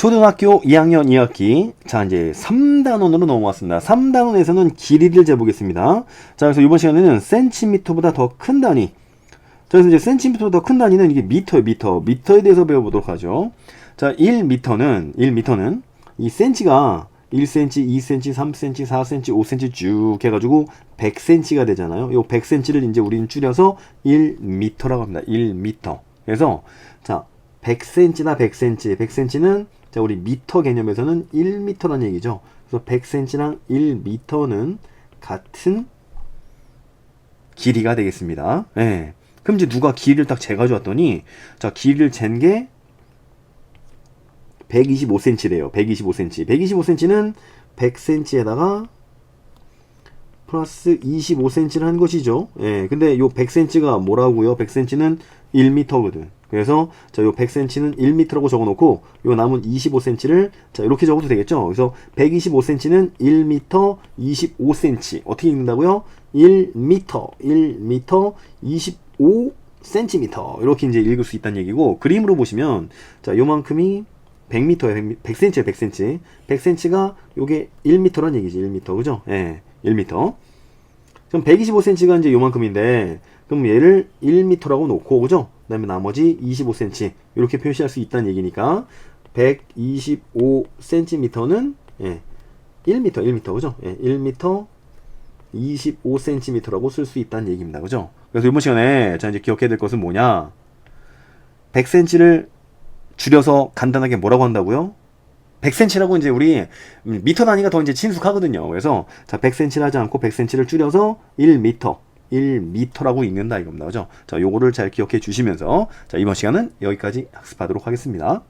초등학교 2학년 2학기. 자, 이제 3단원으로 넘어왔습니다. 3단원에서는 길이를 재보겠습니다. 자, 그래서 이번 시간에는 센티미터보다 더 큰 단위. 자, 그래서 이제 센티미터보다 더 큰 단위는 이게 미터예요, 미터. 미터에 대해서 배워보도록 하죠. 자, 1미터는, 1미터는 이 센치가 1cm, 2cm, 3cm, 4cm, 5cm 쭉 해가지고 100cm가 되잖아요. 요 100cm를 이제 우리는 줄여서 1m라고 합니다. 1m. 그래서 자 100cm나 100cm, 100cm는 자 우리 미터 개념에서는 1m라는 얘기죠. 그래서 100cm랑 1m는 같은 길이가 되겠습니다. 예. 그럼 이제 누가 길이를 딱 재가져 왔더니 자 길이를 잰 게 125cm래요. 125cm. 125cm는 100cm에다가 플러스 25cm를 한 것이죠. 예. 근데 요 100cm가 뭐라고요? 100cm는 1m거든. 그래서 자, 요 100cm는 1m라고 적어 놓고 요 남은 25cm를 자, 이렇게 적어도 되겠죠. 그래서 125cm는 1m 25cm. 어떻게 읽는다고요? 1m 1m 25cm. 이렇게 이제 읽을 수 있다는 얘기고 그림으로 보시면 자, 요만큼이 100m에 100, 100cm에 100cm. 100cm가 요게 1m란 얘기지. 1m. 그죠? 예. 1m. 그럼 125cm가 이제 요만큼인데 그럼 얘를 1m라고 놓고 그죠? 그다음에 나머지 25cm 이렇게 표시할 수 있다는 얘기니까 125cm는 예. 1m, 1m 그죠? 예. 1m 25cm라고 쓸 수 있다는 얘기입니다. 그죠? 그래서 이번 시간에 자 이제 기억해야 될 것은 뭐냐? 100cm를 줄여서 간단하게 뭐라고 한다고요? 100cm라고 이제 우리 미터 단위가 더 이제 친숙하거든요. 그래서 자 100cm를 하지 않고 100cm를 줄여서 1m 1m라고 읽는다 이겁니다. 그죠? 자, 요거를 잘 기억해 주시면서 자, 이번 시간은 여기까지 학습하도록 하겠습니다.